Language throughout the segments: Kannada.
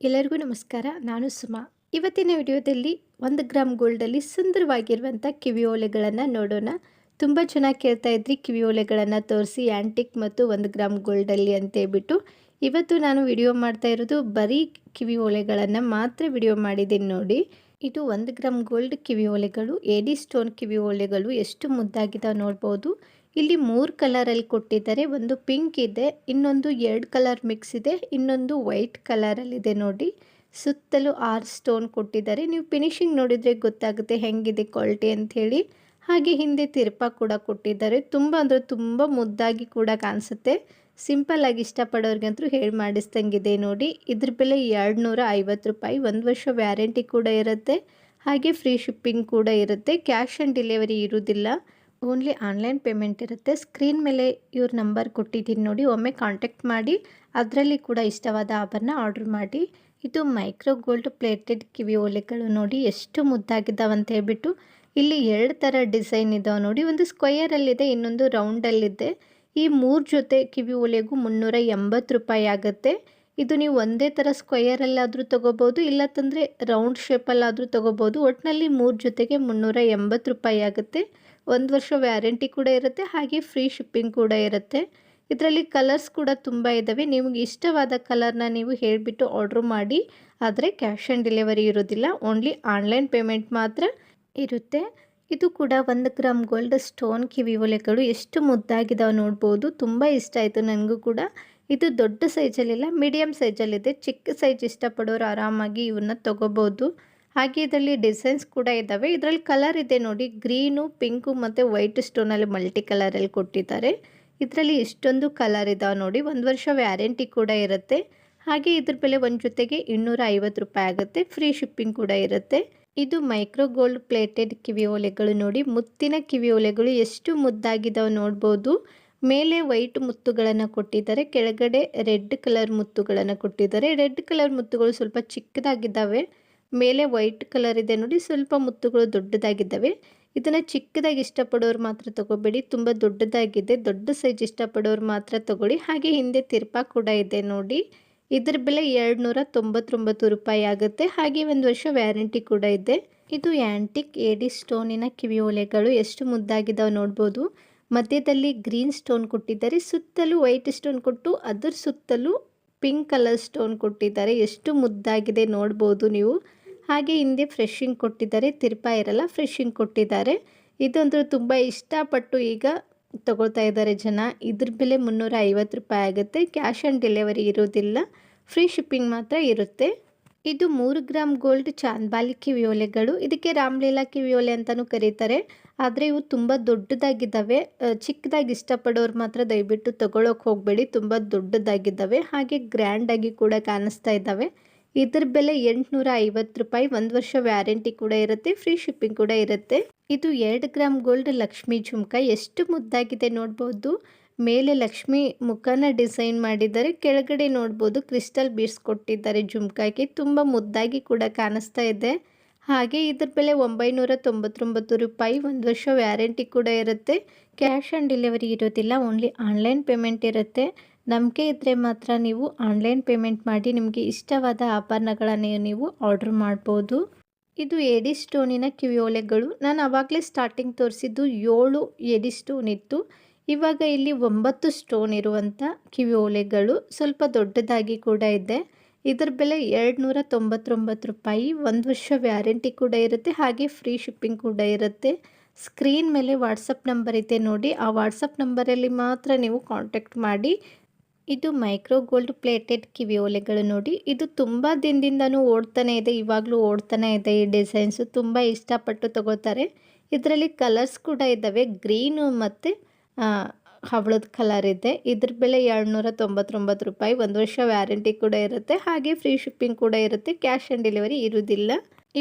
ಎಲ್ಲರಿಗೂ ನಮಸ್ಕಾರ. ನಾನು ಸುಮಾ. ಇವತ್ತಿನ ವಿಡಿಯೋದಲ್ಲಿ ಒಂದು ಗ್ರಾಮ್ ಗೋಲ್ಡಲ್ಲಿ ಸುಂದರವಾಗಿರುವಂಥ ಕಿವಿ ಓಲೆಗಳನ್ನು ನೋಡೋಣ. ತುಂಬ ಚೆನ್ನಾಗಿ ಕೇಳ್ತಾ ಇದ್ರಿ, ಕಿವಿ ಓಲೆಗಳನ್ನು ತೋರಿಸಿ ಆ್ಯಂಟಿಕ್ ಮತ್ತು ಒಂದು ಗ್ರಾಮ್ ಗೋಲ್ಡಲ್ಲಿ ಅಂತೇಳ್ಬಿಟ್ಟು ಇವತ್ತು ನಾನು ವಿಡಿಯೋ ಮಾಡ್ತಾ ಇರೋದು ಬರೀ ಕಿವಿ ಓಲೆಗಳನ್ನು ಮಾತ್ರ ವಿಡಿಯೋ ಮಾಡಿದ್ದೀನಿ ನೋಡಿ. ಇದು ಒಂದು ಗ್ರಾಮ್ ಗೋಲ್ಡ್ ಕಿವಿ ಓಲೆಗಳು ಏಡಿ ಸ್ಟೋನ್ ಕಿವಿ ಓಲೆಗಳು ಎಷ್ಟು ಮುದ್ದಾಗಿದ್ದಾವೆ ನೋಡ್ಬೋದು. ಇಲ್ಲಿ ಮೂರು ಕಲರಲ್ಲಿ ಕೊಟ್ಟಿದ್ದಾರೆ. ಒಂದು ಪಿಂಕ್ ಇದೆ, ಇನ್ನೊಂದು ಎರಡು ಕಲರ್ ಮಿಕ್ಸ್ ಇದೆ, ಇನ್ನೊಂದು ವೈಟ್ ಕಲರಲ್ಲಿದೆ ನೋಡಿ. ಸುತ್ತಲೂ ಆರು ಸ್ಟೋನ್ ಕೊಟ್ಟಿದ್ದಾರೆ. ನೀವು ಫಿನಿಶಿಂಗ್ ನೋಡಿದರೆ ಗೊತ್ತಾಗುತ್ತೆ ಹೆಂಗಿದೆ ಕ್ವಾಲಿಟಿ ಅಂಥೇಳಿ ಹಾಗೆ ಹಿಂದೆ ತಿರುಪ ಕೂಡ ಕೊಟ್ಟಿದ್ದಾರೆ. ತುಂಬ ಅಂದರೆ ತುಂಬ ಮುದ್ದಾಗಿ ಕೂಡ ಕಾಣಿಸುತ್ತೆ. ಸಿಂಪಲ್ ಆಗಿ ಇಷ್ಟಪಡೋರಿಗಂತೂ ಹೇಳಿ ಮಾಡಿಸ್ದಂಗಿದೆ ನೋಡಿ. ಇದ್ರ ಬೆಲೆ ಎರಡು ನೂರ ಐವತ್ತು ರೂಪಾಯಿ. ಒಂದು ವರ್ಷ ವ್ಯಾರಂಟಿ ಕೂಡ ಇರುತ್ತೆ. ಹಾಗೆ ಫ್ರೀ ಶಿಪ್ಪಿಂಗ್ ಕೂಡ ಇರುತ್ತೆ. ಕ್ಯಾಶ್ ಆನ್ ಡೆಲಿವರಿ ಇರೋದಿಲ್ಲ ಓನ್ಲಿ ಆನ್ಲೈನ್ ಪೇಮೆಂಟ್ ಇರುತ್ತೆ. ಸ್ಕ್ರೀನ್ ಮೇಲೆ ಇವ್ರ ನಂಬರ್ ಕೊಟ್ಟಿದ್ದೀನಿ ನೋಡಿ, ಒಮ್ಮೆ ಕಾಂಟ್ಯಾಕ್ಟ್ ಮಾಡಿ, ಅದರಲ್ಲಿ ಕೂಡ ಇಷ್ಟವಾದ ಆಭರಣ ಆರ್ಡ್ರ್ ಮಾಡಿ. ಇದು ಮೈಕ್ರೋ ಗೋಲ್ಡ್ ಪ್ಲೇಟೆಡ್ ಕಿವಿ ಓಲೆಗಳು ನೋಡಿ, ಎಷ್ಟು ಮುದ್ದಾಗಿದ್ದಾವೆ ಅಂತ ಹೇಳ್ಬಿಟ್ಟು, ಇಲ್ಲಿ ಎರಡು ಥರ ಡಿಸೈನ್ ಇದಾವೆ ನೋಡಿ. ಒಂದು ಸ್ಕ್ವಯರಲ್ಲಿದೆ ಇನ್ನೊಂದು ರೌಂಡಲ್ಲಿದೆ ಈ ಮೂರು ಜೊತೆ ಕಿವಿ ಓಲೆಗೂ ಮುನ್ನೂರ ಎಂಬತ್ತು ರೂಪಾಯಿ ಆಗುತ್ತೆ. ಇದು ನೀವು ಒಂದೇ ಥರ ಸ್ಕ್ವಯರಲ್ಲಾದರೂ ತೊಗೋಬೋದು ಇಲ್ಲತ್ತಂದರೆ ರೌಂಡ್ ಶೇಪಲ್ಲಾದರೂ ತೊಗೋಬೋದು. ಒಟ್ಟಿನಲ್ಲಿ ಮೂರು ಜೊತೆಗೆ ಮುನ್ನೂರ ಎಂಬತ್ತು ರೂಪಾಯಿ ಆಗುತ್ತೆ. ಒಂದು ವರ್ಷ ವ್ಯಾರಂಟಿ ಕೂಡ ಇರುತ್ತೆ, ಹಾಗೆ ಫ್ರೀ ಶಿಪ್ಪಿಂಗ್ ಕೂಡ ಇರುತ್ತೆ. ಇದರಲ್ಲಿ ಕಲರ್ಸ್ ಕೂಡ ತುಂಬ ಇದ್ದಾವೆ ನಿಮಗೆ ಇಷ್ಟವಾದ ಕಲರ್ನ ನೀವು ಹೇಳಿಬಿಟ್ಟು ಆರ್ಡ್ರ್ ಮಾಡಿ, ಆದರೆ ಕ್ಯಾಶ್ ಆನ್ ಡೆಲಿವರಿ ಇರೋದಿಲ್ಲ. ಓನ್ಲಿ ಆನ್ಲೈನ್ ಪೇಮೆಂಟ್ ಮಾತ್ರ ಇರುತ್ತೆ. ಇದು ಕೂಡ ಒಂದು ಗ್ರಾಮ್ ಗೋಲ್ಡ್ ಸ್ಟೋನ್ ಕಿವಿ ಒಲೆಗಳು. ಎಷ್ಟು ಮುದ್ದಾಗಿದ್ದಾವೆ ನೋಡ್ಬೋದು. ತುಂಬ ಇಷ್ಟ ಆಯಿತು ನನಗೂ ಕೂಡ. ಇದು ದೊಡ್ಡ ಸೈಜಲ್ಲಿಲ್ಲ ಮೀಡಿಯಮ್ ಸೈಜಲ್ಲಿದೆ ಚಿಕ್ಕ ಸೈಜ್ ಇಷ್ಟಪಡೋರು ಆರಾಮಾಗಿ ಇವನ್ನ ತೊಗೋಬೋದು. ಹಾಗೆ ಇದರಲ್ಲಿ ಡಿಸೈನ್ಸ್ ಕೂಡ ಇದ್ದಾವೆ. ಇದರಲ್ಲಿ ಕಲರ್ ಇದೆ ನೋಡಿ. ಗ್ರೀನು ಪಿಂಕು ಮತ್ತು ವೈಟ್ ಸ್ಟೋನಲ್ಲಿ ಮಲ್ಟಿ ಕಲರಲ್ಲಿ ಕೊಟ್ಟಿದ್ದಾರೆ. ಇದರಲ್ಲಿ ಇಷ್ಟೊಂದು ಕಲರ್ ಇದಾವೆ ನೋಡಿ. ಒಂದು ವರ್ಷ ವ್ಯಾರಂಟಿ ಕೂಡ ಇರುತ್ತೆ. ಹಾಗೆ ಇದ್ರ ಬೆಲೆ ಒಂದು ಜೊತೆಗೆ ಇನ್ನೂರ ಐವತ್ತು ರೂಪಾಯಿ ಆಗುತ್ತೆ. ಫ್ರೀ ಶಿಪ್ಪಿಂಗ್ ಕೂಡ ಇರುತ್ತೆ. ಇದು ಮೈಕ್ರೋ ಗೋಲ್ಡ್ ಪ್ಲೇಟೆಡ್ ಕಿವಿ ಓಲೆಗಳು ನೋಡಿ. ಮುತ್ತಿನ ಕಿವಿ ಓಲೆಗಳು ಎಷ್ಟು ಮುದ್ದಾಗಿದ್ದಾವೆ ನೋಡ್ಬೋದು. ಮೇಲೆ ವೈಟ್ ಮುತ್ತುಗಳನ್ನು ಕೊಟ್ಟಿದ್ದಾರೆ. ಕೆಳಗಡೆ ರೆಡ್ ಕಲರ್ ಮುತ್ತುಗಳನ್ನು ಕೊಟ್ಟಿದ್ದಾರೆ. ರೆಡ್ ಕಲರ್ ಮುತ್ತುಗಳು ಸ್ವಲ್ಪ ಚಿಕ್ಕದಾಗಿದ್ದಾವೆ. ಮೇಲೆ ವೈಟ್ ಕಲರ್ ಇದೆ ನೋಡಿ, ಸ್ವಲ್ಪ ಮುತ್ತುಗಳು ದೊಡ್ಡದಾಗಿದ್ದಾವೆ. ಇದನ್ನು ಚಿಕ್ಕದಾಗಿ ಇಷ್ಟಪಡೋರು ಮಾತ್ರ ತಗೋಬೇಡಿ, ತುಂಬ ದೊಡ್ಡದಾಗಿದೆ, ದೊಡ್ಡ ಸೈಜ್ ಇಷ್ಟಪಡೋರು ಮಾತ್ರ ತಗೊಳ್ಳಿ. ಹಾಗೆ ಹಿಂದೆ ತಿರ್ಪಾ ಕೂಡ ಇದೆ ನೋಡಿ. ಇದರ ಬೆಲೆ ಎರಡು ನೂರ ತೊಂಬತ್ತೊಂಬತ್ತು ರೂಪಾಯಿ ಆಗುತ್ತೆ. ಹಾಗೆ ಒಂದು ವರ್ಷ ವ್ಯಾರಂಟಿ ಕೂಡ ಇದೆ. ಇದು ಆ್ಯಂಟಿಕ್ ಏಡಿ ಸ್ಟೋನಿನ ಕಿವಿ ಒಲೆಗಳು ಎಷ್ಟು ಮುದ್ದಾಗಿದ್ದಾವೆ ನೋಡ್ಬೋದು. ಮಧ್ಯದಲ್ಲಿ ಗ್ರೀನ್ ಸ್ಟೋನ್ ಕೊಟ್ಟಿದ್ದಾರೆ. ಸುತ್ತಲೂ ವೈಟ್ ಸ್ಟೋನ್ ಕೊಟ್ಟು ಅದರ ಸುತ್ತಲೂ ಪಿಂಕ್ ಕಲರ್ ಸ್ಟೋನ್ ಕೊಟ್ಟಿದ್ದಾರೆ. ಎಷ್ಟು ಮುದ್ದಾಗಿದೆ ನೋಡ್ಬೋದು ನೀವು. ಹಾಗೆ ಹಿಂದೆ ಫ್ರೆಶಿಂಗ್ ಕೊಟ್ಟಿದ್ದಾರೆ, ತಿರ್ಪಾ ಇರಲ್ಲ ಫ್ರೆಶಿಂಗ್ ಕೊಟ್ಟಿದ್ದಾರೆ. ಇದಂತೂ ತುಂಬ ಇಷ್ಟಪಟ್ಟು ಈಗ ತಗೊಳ್ತಾ ಇದ್ದಾರೆ ಜನ. ಇದ್ರ ಬೆಲೆ ಮುನ್ನೂರ ಐವತ್ತು ರೂಪಾಯಿ ಆಗುತ್ತೆ. ಕ್ಯಾಶ್ ಆನ್ ಡೆಲಿವರಿ ಇರೋದಿಲ್ಲ. ಫ್ರೀ ಶಿಪ್ಪಿಂಗ್ ಮಾತ್ರ ಇರುತ್ತೆ. ಇದು ಮೂರು ಗ್ರಾಮ್ ಗೋಲ್ಡ್ ಚಾಂದ್ಬಾಲಿ ಕಿವಿಯೋಲೆಗಳು ಇದಕ್ಕೆ ರಾಮ್ಲೀಲಾ ಕಿವಿಯೋಲೆ ಅಂತಲೂ ಕರೀತಾರೆ. ಆದರೆ ಇವು ತುಂಬ ದೊಡ್ಡದಾಗಿದ್ದಾವೆ. ಚಿಕ್ಕದಾಗಿ ಇಷ್ಟಪಡೋರು ಮಾತ್ರ ದಯವಿಟ್ಟು ತಗೊಳ್ಳೋಕೆ ಹೋಗಬೇಡಿ. ತುಂಬ ದೊಡ್ಡದಾಗಿದ್ದಾವೆ. ಹಾಗೆ ಗ್ರ್ಯಾಂಡಾಗಿ ಕೂಡ ಕಾಣಿಸ್ತಾ ಇದ್ದಾವೆ. ಇದ್ರ ಬೆಲೆ ಎಂಟುನೂರ ಐವತ್ತು ರೂಪಾಯಿ, ಒಂದು ವರ್ಷ ವ್ಯಾರಂಟಿ ಕೂಡ ಇರುತ್ತೆ, ಫ್ರೀ ಶಿಪ್ಪಿಂಗ್ ಕೂಡ ಇರುತ್ತೆ. ಇದು ಎರಡು ಗ್ರಾಮ್ ಗೋಲ್ಡ್ ಲಕ್ಷ್ಮಿ ಝುಮ್ಕ. ಎಷ್ಟು ಮುದ್ದಾಗಿದೆ ನೋಡ್ಬೋದು. ಮೇಲೆ ಲಕ್ಷ್ಮಿ ಮುಖನ ಡಿಸೈನ್ ಮಾಡಿದ್ದಾರೆ. ಕೆಳಗಡೆ ನೋಡ್ಬೋದು ಕ್ರಿಸ್ಟಲ್ ಬೀಡ್ಸ್ ಕೊಟ್ಟಿದ್ದಾರೆ ಜುಮ್ಕಾಗೆ ತುಂಬ ಮುದ್ದಾಗಿ ಕೂಡ ಕಾಣಿಸ್ತಾ ಇದೆ. ಹಾಗೆ ಇದ್ರ ಬೆಲೆ ಒಂಬೈನೂರ ತೊಂಬತ್ತೊಂಬತ್ತು ರೂಪಾಯಿ, ಒಂದು ವರ್ಷ ವ್ಯಾರಂಟಿ ಕೂಡ ಇರುತ್ತೆ. ಕ್ಯಾಶ್ ಆನ್ ಡೆಲಿವರಿ ಇರೋದಿಲ್ಲ, ಓನ್ಲಿ ಆನ್ಲೈನ್ ಪೇಮೆಂಟ್ ಇರುತ್ತೆ. ನಂಬಿಕೆ ಇದ್ದರೆ ಮಾತ್ರ ನೀವು ಆನ್ಲೈನ್ ಪೇಮೆಂಟ್ ಮಾಡಿ ನಿಮಗೆ ಇಷ್ಟವಾದ ಆಭರಣಗಳನ್ನು ನೀವು ಆರ್ಡ್ರ್ ಮಾಡ್ಬೋದು. ಇದು ಎಡಿ ಸ್ಟೋನಿನ ಕಿವಿಯೋಲೆಗಳು. ನಾನು ಆವಾಗಲೇ ಸ್ಟಾರ್ಟಿಂಗ್ ತೋರಿಸಿದ್ದು ಏಳು ಎಡಿ ಸ್ಟೋನ್ ಇತ್ತು. ಇವಾಗ ಇಲ್ಲಿ ಒಂಬತ್ತು ಸ್ಟೋನ್ ಇರುವಂಥ ಕಿವಿಯೋಲೆಗಳು ಸ್ವಲ್ಪ ದೊಡ್ಡದಾಗಿ ಕೂಡ ಇದೆ. ಇದರ ಬೆಲೆ ಎರಡು ನೂರ ತೊಂಬತ್ತೊಂಬತ್ತು ರೂಪಾಯಿ. ಒಂದು ವರ್ಷ ವ್ಯಾರಂಟಿ ಕೂಡ ಇರುತ್ತೆ. ಹಾಗೆ ಫ್ರೀ ಶಿಪ್ಪಿಂಗ್ ಕೂಡ ಇರುತ್ತೆ. ಸ್ಕ್ರೀನ್ ಮೇಲೆ ವಾಟ್ಸಪ್ ನಂಬರ್ ಇದೆ ನೋಡಿ. ಆ ವಾಟ್ಸಪ್ ನಂಬರಲ್ಲಿ ಮಾತ್ರ ನೀವು ಕಾಂಟ್ಯಾಕ್ಟ್ ಮಾಡಿ ಇದು ಮೈಕ್ರೋ ಗೋಲ್ಡ್ ಪ್ಲೇಟೆಡ್ ಕಿವಿ ಓಲೆಗಳು ನೋಡಿ. ಇದು ತುಂಬ ದಿನದಿಂದನೂ ಓಡ್ತಾನೆ ಇದೆ, ಇವಾಗಲೂ ಓಡ್ತಾನೆ ಇದೆ ಈ ಡಿಸೈನ್ಸು. ತುಂಬ ಇಷ್ಟಪಟ್ಟು ತಗೋತಾರೆ. ಇದರಲ್ಲಿ ಕಲರ್ಸ್ ಕೂಡ ಇದ್ದಾವೆ, ಗ್ರೀನು ಮತ್ತು ಹವಳದ ಕಲರ್ ಇದೆ. ಇದ್ರ ಬೆಲೆ ಎರಡುನೂರ ತೊಂಬತ್ತೊಂಬತ್ತು ರೂಪಾಯಿ. ಒಂದು ವರ್ಷ ವ್ಯಾರಂಟಿ ಕೂಡ ಇರುತ್ತೆ. ಹಾಗೆ ಫ್ರೀ ಶಿಪ್ಪಿಂಗ್ ಕೂಡ ಇರುತ್ತೆ. ಕ್ಯಾಶ್ ಆನ್ ಡೆಲಿವರಿ ಇರುವುದಿಲ್ಲ.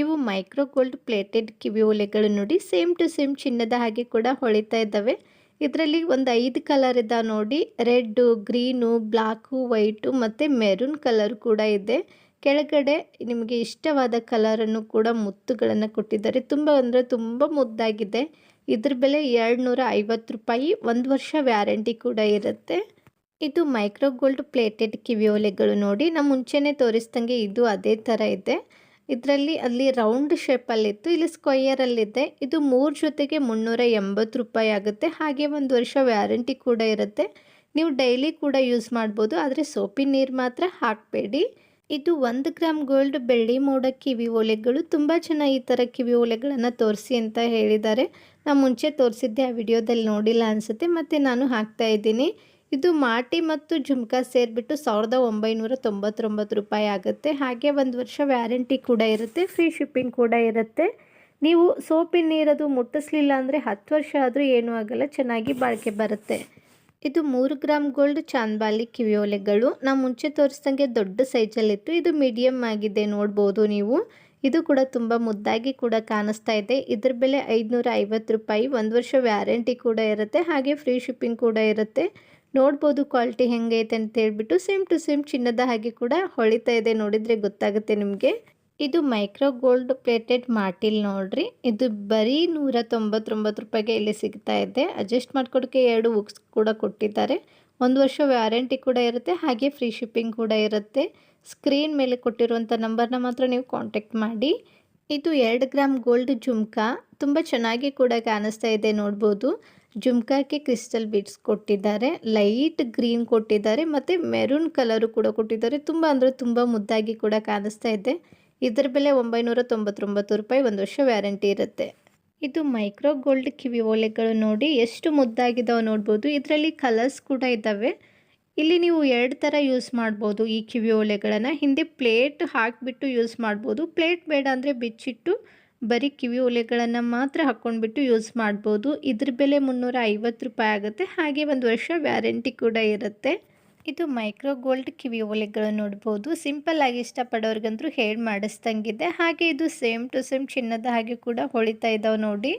ಇವು ಮೈಕ್ರೋ ಗೋಲ್ಡ್ ಪ್ಲೇಟೆಡ್ ಕಿವಿ ಓಲೆಗಳು ನೋಡಿ. ಸೇಮ್ ಟು ಸೇಮ್ ಚಿನ್ನದ ಹಾಗೆ ಕೂಡ ಹೊಳಿತಾ ಇದ್ದಾವೆ. ಇದರಲ್ಲಿ ಒಂದು ಐದು ಕಲರ್ ಇದ್ದಾವೆ ನೋಡಿ. ರೆಡ್ಡು ಗ್ರೀನು ಬ್ಲಾಕು ವೈಟು ಮತ್ತು ಮೆರೂನ್ ಕಲರ್ ಕೂಡ ಇದೆ. ಕೆಳಗಡೆ ನಿಮಗೆ ಇಷ್ಟವಾದ ಕಲರನ್ನು ಕೂಡ ಮುತ್ತುಗಳನ್ನು ಕೊಟ್ಟಿದ್ದಾರೆ. ತುಂಬ ಅಂದರೆ ತುಂಬ ಮುದ್ದಾಗಿದೆ. ಇದ್ರ ಬೆಲೆ ಎರಡು ನೂರ ಐವತ್ತು ರೂಪಾಯಿ. ಒಂದು ವರ್ಷ ವ್ಯಾರಂಟಿ ಕೂಡ ಇರುತ್ತೆ. ಇದು ಮೈಕ್ರೋ ಗೋಲ್ಡ್ ಪ್ಲೇಟೆಡ್ ಕಿವಿಯೋಲೆಗಳು ನೋಡಿ. ನಾನು ಮುಂಚೆನೇ ತೋರಿಸ್ದಂಗೆ ಇದು ಅದೇ ಥರ ಇದೆ. ಇದರಲ್ಲಿ ಅಲ್ಲಿ ರೌಂಡ್ ಶೇಪಲ್ಲಿತ್ತು ಇಲ್ಲಿ ಸ್ಕ್ವಯರಲ್ಲಿದೆ ಇದು ಮೂರು ಜೊತೆಗೆ ಮುನ್ನೂರ ಎಂಬತ್ತು ರೂಪಾಯಿ ಆಗುತ್ತೆ. ಹಾಗೆ ಒಂದು ವರ್ಷ ವ್ಯಾರಂಟಿ ಕೂಡ ಇರುತ್ತೆ. ನೀವು ಡೈಲಿ ಕೂಡ ಯೂಸ್ ಮಾಡ್ಬೋದು. ಆದರೆ ಸೋಪಿನ ನೀರು ಮಾತ್ರ ಹಾಕಬೇಡಿ. ಇದು ಒಂದು ಗ್ರಾಮ್ ಗೋಲ್ಡ್ ಬೆಳ್ಳಿ ಮೋಡ ಕಿವಿ ಓಲೆಗಳು. ತುಂಬ ಜನ ಈ ಥರ ಕಿವಿ ಓಲೆಗಳನ್ನು ತೋರಿಸಿ ಅಂತ ಹೇಳಿದ್ದಾರೆ. ನಾನು ಮುಂಚೆ ತೋರಿಸಿದ್ದೆ, ಆ ವಿಡಿಯೋದಲ್ಲಿ ನೋಡಿಲ್ಲ ಅನಿಸುತ್ತೆ. ಮತ್ತು ನಾನು ಹಾಕ್ತಾ ಇದ್ದೀನಿ. ಇದು ಮಾಟಿ ಮತ್ತು ಜುಮ್ಕಾ ಸೇರಿಬಿಟ್ಟು ಸಾವಿರದ ಒಂಬೈನೂರ ತೊಂಬತ್ತೊಂಬತ್ತು ರೂಪಾಯಿ ಆಗುತ್ತೆ. ಹಾಗೆ ಒಂದು ವರ್ಷ ವ್ಯಾರಂಟಿ ಕೂಡ ಇರುತ್ತೆ, ಫ್ರೀ ಶಿಪ್ಪಿಂಗ್ ಕೂಡ ಇರುತ್ತೆ. ನೀವು ಸೋಪಿನ ನೀರದು ಮುಟ್ಟಿಸ್ಲಿಲ್ಲ ಅಂದರೆ ಹತ್ತು ವರ್ಷ ಆದರೂ ಏನೂ ಆಗಲ್ಲ, ಚೆನ್ನಾಗಿ ಬಾಳಿಕೆ ಬರುತ್ತೆ. ಇದು ಮೂರು ಗ್ರಾಮ್ ಗೋಲ್ಡ್ ಚಾಂದ್ಬಾಲಿ ಕಿವಿಯೋಲೆಗಳು. ನಾವು ಮುಂಚೆ ತೋರಿಸ್ದಂಗೆ ದೊಡ್ಡ ಸೈಜಲ್ಲಿತ್ತು, ಇದು ಮೀಡಿಯಮ್ ಆಗಿದೆ ನೋಡ್ಬೋದು ನೀವು. ಇದು ಕೂಡ ತುಂಬ ಮುದ್ದಾಗಿ ಕೂಡ ಕಾಣಿಸ್ತಾ ಇದೆ. ಇದ್ರ ಬೆಲೆ ಐದುನೂರ ಐವತ್ತು ರೂಪಾಯಿ, ಒಂದು ವರ್ಷ ವ್ಯಾರಂಟಿ ಕೂಡ ಇರುತ್ತೆ, ಹಾಗೆ ಫ್ರೀ ಶಿಪ್ಪಿಂಗ್ ಕೂಡ ಇರುತ್ತೆ. ನೋಡ್ಬೋದು ಕ್ವಾಲಿಟಿ ಹೆಂಗೈತೆ ಅಂತ ಹೇಳ್ಬಿಟ್ಟು ಸೇಮ್ ಟು ಸೇಮ್ ಚಿನ್ನದ ಹಾಗೆ ಕೂಡ ಹೊಳಿತಾ ಇದೆ ನೋಡಿದರೆ ಗೊತ್ತಾಗುತ್ತೆ ನಿಮಗೆ. ಇದು ಮೈಕ್ರೋ ಗೋಲ್ಡ್ ಪ್ಲೇಟೆಡ್ ಮಾಟಿಲ್ ನೋಡ್ರಿ. ಇದು ಬರೀ ನೂರ ತೊಂಬತ್ತೊಂಬತ್ತು ರೂಪಾಯಿಗೆ ಇಲ್ಲಿ ಸಿಗ್ತಾ ಇದೆ. ಅಡ್ಜಸ್ಟ್ ಮಾಡ್ಕೊಡೋಕ್ಕೆ ಎರಡು ಬುಕ್ಸ್ ಕೂಡ ಕೊಟ್ಟಿದ್ದಾರೆ. ಒಂದು ವರ್ಷ ವ್ಯಾರಂಟಿ ಕೂಡ ಇರುತ್ತೆ, ಹಾಗೆ ಫ್ರೀ ಶಿಪ್ಪಿಂಗ್ ಕೂಡ ಇರುತ್ತೆ. ಸ್ಕ್ರೀನ್ ಮೇಲೆ ಕೊಟ್ಟಿರುವಂಥ ನಂಬರ್ನ ಮಾತ್ರ ನೀವು ಕಾಂಟ್ಯಾಕ್ಟ್ ಮಾಡಿ. ಇದು ಎರಡು ಗ್ರಾಮ್ ಗೋಲ್ಡ್ ಜುಮ್ಕಾ. ತುಂಬ ಚೆನ್ನಾಗಿ ಕೂಡ ಕಾಣಿಸ್ತಾ ಇದೆ ನೋಡ್ಬೋದು. ಜುಮ್ಕಾಕ್ಕೆ ಕ್ರಿಸ್ಟಲ್ ಬೀಡ್ಸ್ ಕೊಟ್ಟಿದ್ದಾರೆ, ಲೈಟ್ ಗ್ರೀನ್ ಕೊಟ್ಟಿದ್ದಾರೆ, ಮತ್ತು ಮೆರೂನ್ ಕಲರು ಕೂಡ ಕೊಟ್ಟಿದ್ದಾರೆ. ತುಂಬ ಅಂದರೆ ತುಂಬ ಮುದ್ದಾಗಿ ಕೂಡ ಕಾಣಿಸ್ತಾ ಇದೆ. ಇದರ ಬೆಲೆ ಒಂಬೈನೂರ ತೊಂಬತ್ತೊಂಬತ್ತು ರೂಪಾಯಿ, ಒಂದು ವರ್ಷ ವ್ಯಾರಂಟಿ ಇರುತ್ತೆ. ಇದು ಮೈಕ್ರೋ ಗೋಲ್ಡ್ ಕಿವಿ ಓಲೆಗಳು ನೋಡಿ ಎಷ್ಟು ಮುದ್ದಾಗಿದ್ದಾವೆ ನೋಡ್ಬೋದು. ಇದರಲ್ಲಿ ಕಲರ್ಸ್ ಕೂಡ ಇದ್ದಾವೆ. ಇಲ್ಲಿ ನೀವು ಎರಡು ಥರ ಯೂಸ್ ಮಾಡ್ಬೋದು ಈ ಕಿವಿ ಓಲೆಗಳನ್ನು. ಹಿಂದೆ ಪ್ಲೇಟ್ ಹಾಕಿಬಿಟ್ಟು ಯೂಸ್ ಮಾಡ್ಬೋದು. ಪ್ಲೇಟ್ ಬೇಡ ಅಂದರೆ ಬಿಚ್ಚಿಟ್ಟು ಬರೀ ಕಿವಿ ಒಲೆಗಳನ್ನು ಮಾತ್ರ ಹಾಕ್ಕೊಂಡ್ಬಿಟ್ಟು ಯೂಸ್ ಮಾಡ್ಬೋದು. ಇದ್ರ ಬೆಲೆ ಮುನ್ನೂರ ಐವತ್ತು ರೂಪಾಯಿ ಆಗುತ್ತೆ. ಹಾಗೆ ಒಂದು ವರ್ಷ ವ್ಯಾರಂಟಿ ಕೂಡ ಇರುತ್ತೆ. ಇದು ಮೈಕ್ರೋ ಗೋಲ್ಡ್ ಕಿವಿ ಓಲೆಗಳು ನೋಡ್ಬೋದು. ಸಿಂಪಲ್ ಆಗಿ ಇಷ್ಟಪಡೋರ್ಗಂತೂ ಹೇಳಿ ಮಾಡಿಸ್ದಂಗಿದೆ. ಹಾಗೆ ಇದು ಸೇಮ್ ಟು ಸೇಮ್ ಚಿನ್ನದ ಹಾಗೆ ಕೂಡ ಹೊಳಿತಾ ಇದ್ದಾವೆ ನೋಡಿ.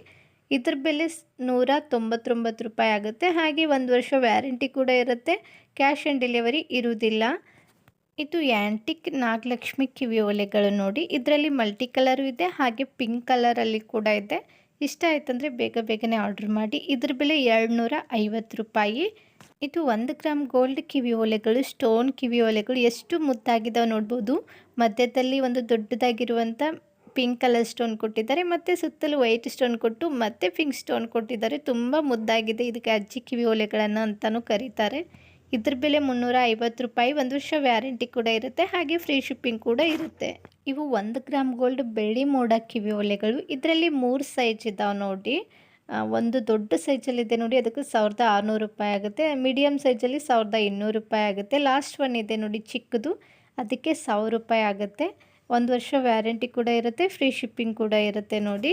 ಇದ್ರ ಬೆಲೆ ನೂರ ತೊಂಬತ್ತೊಂಬತ್ತು ರೂಪಾಯಿ ಆಗುತ್ತೆ. ಹಾಗೆ ಒಂದು ವರ್ಷ ವ್ಯಾರಂಟಿ ಕೂಡ ಇರುತ್ತೆ. ಕ್ಯಾಶ್ ಆನ್ ಡೆಲಿವರಿ ಇರುವುದಿಲ್ಲ. ಇದು ಆಂಟಿಕ್ ನಾಗಲಕ್ಷ್ಮಿ ಕಿವಿ ಒಲೆಗಳು ನೋಡಿ. ಇದರಲ್ಲಿ ಮಲ್ಟಿ ಕಲರು ಇದೆ, ಹಾಗೆ ಪಿಂಕ್ ಕಲರಲ್ಲಿ ಕೂಡ ಇದೆ. ಇಷ್ಟ ಆಯ್ತಂದರೆ ಬೇಗ ಬೇಗನೆ ಆರ್ಡ್ರ್ ಮಾಡಿ. ಇದ್ರ ಬೆಲೆ ಎರಡು ಐವತ್ತು ರೂಪಾಯಿ. ಇದು ಒಂದು ಗ್ರಾಮ್ ಗೋಲ್ಡ್ ಕಿವಿ ಒಲೆಗಳು ಸ್ಟೋನ್ ಕಿವಿ ಒಲೆಗಳು. ಎಷ್ಟು ಮುದ್ದಾಗಿದ್ದಾವೆ ನೋಡ್ಬೋದು. ಮಧ್ಯದಲ್ಲಿ ಒಂದು ದೊಡ್ಡದಾಗಿರುವಂಥ ಪಿಂಕ್ ಕಲರ್ ಸ್ಟೋನ್ ಕೊಟ್ಟಿದ್ದಾರೆ, ಮತ್ತು ಸುತ್ತಲೂ ವೈಟ್ ಸ್ಟೋನ್ ಕೊಟ್ಟು, ಮತ್ತೆ ಪಿಂಕ್ ಸ್ಟೋನ್ ಕೊಟ್ಟಿದ್ದಾರೆ. ತುಂಬ ಮುದ್ದಾಗಿದೆ. ಇದಕ್ಕೆ ಅಜ್ಜಿ ಕಿವಿ ಒಲೆಗಳನ್ನು ಅಂತಲೂ ಕರೀತಾರೆ. ಇದ್ರ ಬೆಲೆ ಮುನ್ನೂರ ಐವತ್ತು ರೂಪಾಯಿ ಒಂದು ವರ್ಷ ವ್ಯಾರಂಟಿ ಕೂಡ ಇರುತ್ತೆ, ಹಾಗೆ ಫ್ರೀ ಶಿಪ್ಪಿಂಗ್ ಕೂಡ ಇರುತ್ತೆ. ಇವು ಒಂದು ಗ್ರಾಮ್ ಗೋಲ್ಡ್ ಬೆಳ್ಳಿ ಮೋಡ ಕಿವಿ ಒಲೆಗಳು. ಇದರಲ್ಲಿ ಮೂರು ಸೈಜ್ ಇದ್ದಾವೆ ನೋಡಿ. ಒಂದು ದೊಡ್ಡ ಸೈಜಲ್ಲಿದೆ ನೋಡಿ, ಅದಕ್ಕೆ ಸಾವಿರದ ಆರುನೂರು ರೂಪಾಯಿ ಆಗುತ್ತೆ. ಮೀಡಿಯಮ್ ಸೈಜಲ್ಲಿ ಸಾವಿರದ ಇನ್ನೂರು ರೂಪಾಯಿ ಆಗುತ್ತೆ. ಲಾಸ್ಟ್ ಒನ್ ಇದೆ ನೋಡಿ, ಚಿಕ್ಕದು. ಅದಕ್ಕೆ ಸಾವಿರ ರೂಪಾಯಿ ಆಗುತ್ತೆ. ಒಂದು ವರ್ಷ ವ್ಯಾರಂಟಿ ಕೂಡ ಇರುತ್ತೆ ಫ್ರೀ ಶಿಪ್ಪಿಂಗ್ ಕೂಡ ಇರುತ್ತೆ ನೋಡಿ.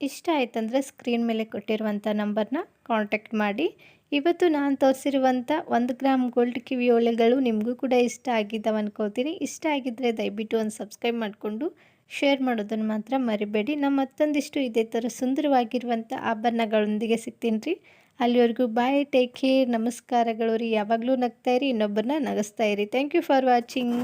ಇಷ್ಟ ಆಯ್ತಂದರೆ ಸ್ಕ್ರೀನ್ ಮೇಲೆ ಕೊಟ್ಟಿರುವಂಥ ನಂಬರ್ನ ಕಾಂಟ್ಯಾಕ್ಟ್ ಮಾಡಿ. ಇವತ್ತು ನಾನು ತೋರಿಸಿರುವಂಥ ಒಂದು ಗ್ರಾಮ್ ಗೋಲ್ಡ್ ಕಿವಿ ಒಲೆಗಳು ನಿಮಗೂ ಕೂಡ ಇಷ್ಟ ಆಗಿದ್ದಾವೆ ಅನ್ಕೋತೀನಿ. ಇಷ್ಟ ಆಗಿದ್ದರೆ ದಯವಿಟ್ಟು ಒಂದು ಸಬ್ಸ್ಕ್ರೈಬ್ ಮಾಡಿಕೊಂಡು ಶೇರ್ ಮಾಡೋದನ್ನು ಮಾತ್ರ ಮರಿಬೇಡಿ. ನಮ್ಮ ಮತ್ತೊಂದಿಷ್ಟು ಇದೇ ಥರ ಸುಂದರವಾಗಿರುವಂಥ ಆಭರಣಗಳೊಂದಿಗೆ ಸಿಗ್ತೀನಿ ರೀ. ಅಲ್ಲಿವರೆಗೂ ಬಾಯ್ ಟೇಕ್ ಕೇರ್ ನಮಸ್ಕಾರಗಳು ರೀ. ಯಾವಾಗಲೂ ನಗ್ತಾ ಇರಿ, ಇನ್ನೊಬ್ಬರನ್ನ ನಗಿಸ್ತಾ ಇರಿ. Thank you for watching